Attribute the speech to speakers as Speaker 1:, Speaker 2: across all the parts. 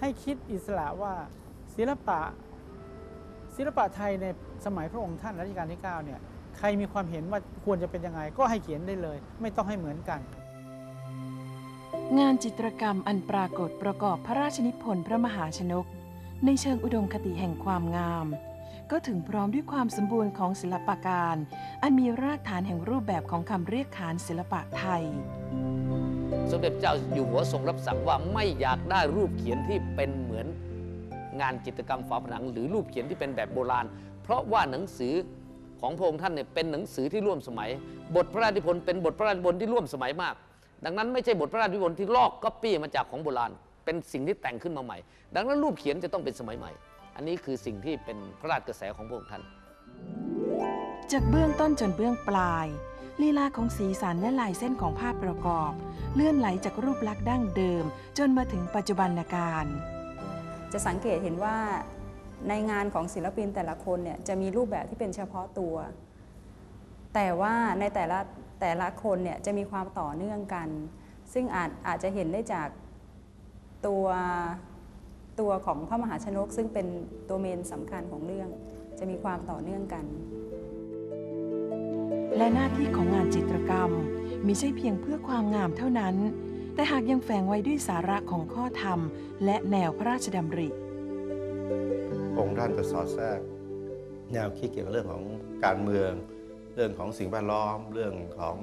Speaker 1: ให้คิดอิสระว่าศิลปะ ศิลปะไทยในสมัยพระองค์ท่านรัชกาลที่9เนี่ยใครมีความเห็นว่าควรจะเป็นยังไงก็ให้เขียนได้เลย ไม่ต้องให้เหมือนกัน
Speaker 2: งานจิตรกรรมอันปรากฏประกอบพระราชนิพนธ์พระมหาชนก ในเชิงอุดมคติแห่งความงาม ก็ถึงพร้อมด้วยความสมบูรณ์ของศิลปการ อันมีรากฐานแห่งรูปแบบของคำเรียกขานศิลปะไทย
Speaker 3: สมเด็จเจ้าอยู่หัวทรงรับสั่งว่าไม่อยากได้รูปเขียนที่เป็นเหมือนงานจิตรกรรมฝาผนัง หรือรูปเขียนที่เป็นแบบโบราณ เพราะว่าหนังสือของพระองค์ท่านเนี่ยเป็นหนังสือที่ร่วมสมัย บทพระราชนิพนธ์เป็นบทพระราชนิพนธ์ที่ร่วมสมัยมาก ดังนั้นไม่ใช่บทพระราชนิพนธ์ที่ลอกก๊อปปี้มาจากของโบราณ เป็นสิ่งที่แต่งขึ้นมาใหม่ ดังนั้นรูปเขียนจะต้องเป็นสมัยใหม่ อันนี้คือสิ่งที่เป็นพระราชกระแสของพระองค์ท่าน
Speaker 2: จากเบื้องต้นจนเบื้องปลาย ลีลาของสีสันและลายเส้นของภาพประกอบ เลื่อนไหลจากรูปลักษณ์ดั้งเดิม จนมาถึงปัจจุบันการ
Speaker 4: จะสังเกตเห็นว่าในงานของศิลปินแต่ละคนเนี่ยจะมีรูปแบบที่เป็นเฉพาะตัว แต่ว่าในแต่ละแต่ละคนเนี่ยจะมีความต่อเนื่องกัน ซึ่งอาจอาจจะเห็นได้จากตัวตัวของพระมหาชนก ซึ่งเป็นตัวเมนสำคัญของเรื่อง จะมีความต่อเนื่องกัน
Speaker 2: และหน้าที่ของงานจิตรกรรมมิใช่เพียงเพื่อความงามเท่านั้น แต่หากยังแฝงไว้ด้วยสาระของข้อธรรม และแนวพระราชดำริ
Speaker 5: องค์ท่านจะสอดแทรก แนวคิดเกี่ยวกับเรื่องของการเมือง เรื่องของสิ่งแวดล้อม เรื่องของ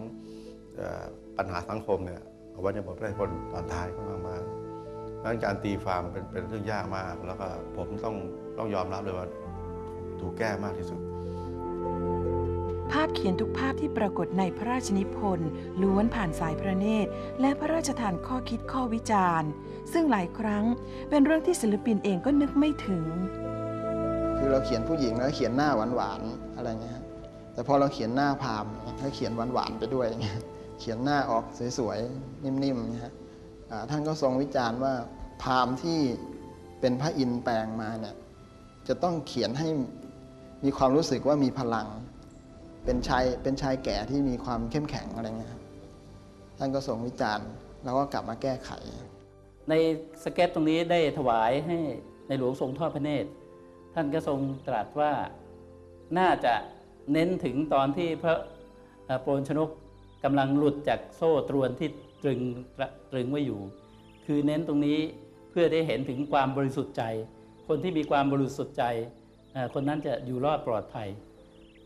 Speaker 5: ปัญหาสังคมเนี่ยเอาไว้ในบทพระราชนิพนธ์ตอนท้ายก็มากมากๆดังนั้นการตีความเป็นเป็นเรื่องยากมาก แล้วก็ผมต้องต้องยอมรับเลยว่าถูกแก้มากที่สุด
Speaker 2: ภาพเขียนทุกภาพที่ปรากฏในพระราชนิพนธ์ล้วนผ่านสายพระเนตร และพระราชทานข้อคิดข้อวิจารณ์ ซึ่งหลายครั้งเป็นเรื่องที่ศิลปินเองก็นึกไม่ถึง
Speaker 6: คือเราเขียนผู้หญิงแล้วเขียนหน้าหวานๆอะไรเงี้ยแต่พอเราเขียนหน้าพามณ์เนี่ยก็เขียนหวานๆไปด้วยเงี้ยเขียนหน้าออกสวยๆนิ่มๆนะฮะท่านก็ทรงวิจารณ์ว่าพามที่เป็นพระอินทร์แปลงมาเนี่ยจะต้องเขียนให้มีความรู้สึกว่ามีพลัง เป็นชายเป็นชายแก่ที่มีความเข้มแข็งอะไรเงี้ยท่านก็ทรงวิจารณ์แล้วก็กลับมาแก้ไข
Speaker 7: ในสเก็ตตรงนี้ได้ถวายให้ในหลวงทรงทอดพระเนตร ท่านก็ทรงตรัสว่าน่าจะเน้นถึงตอนที่พระโปรนชนกกำลังหลุดจากโซ่ตรวนที่ตรึงตรึงไว้อยู่ คือเน้นตรงนี้เพื่อได้เห็นถึงความบริสุทธิ์ใจ คนที่มีความบริสุทธิ์ใจ คนนั้นจะอยู่รอดปลอดภัย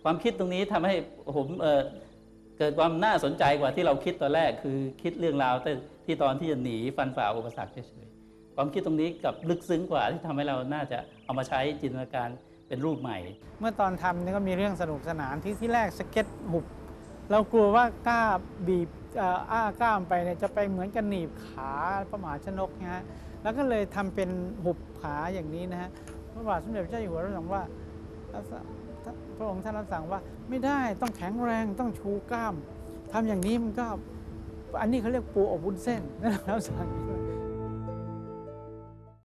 Speaker 7: ความคิดตรงนี้ทำให้ผมเเกิดความน่าสนใจกว่าที่เราคิดตอนแรก คือคิดเรื่องราวที่ตอนที่จะหนีฟันฝ่าอุปสรรคเฉยๆความคิดตรงนี้กับลึกซึ้งกว่าที่ทำให้เราน่าจะเอามาใช้จินตนาการเป็นรูปใหม่
Speaker 1: เมื่อตอนทำนี่ก็มีเรื่องสนุกสนานที่ที่แรกสเก็ตหุบเรากลัวว่ากล้าบีบอ้ากล้ามไปเนี่ยจะไปเหมือนกันหนีบขาพระมหาชนกนะฮะแล้วก็เลยทำเป็นหุบขาอย่างนี้นะฮะพระบาทสมเด็จพระเจ้าอยู่หัวรับสั่งว่า พระองค์ท่านรับสั่งว่าไม่ได้ต้องแข็งแรงต้องชูกล้ามทำอย่างนี้มันก็ อันนี้เขาเรียกปูอบวุ้นเส้นนั่นเราสั่ง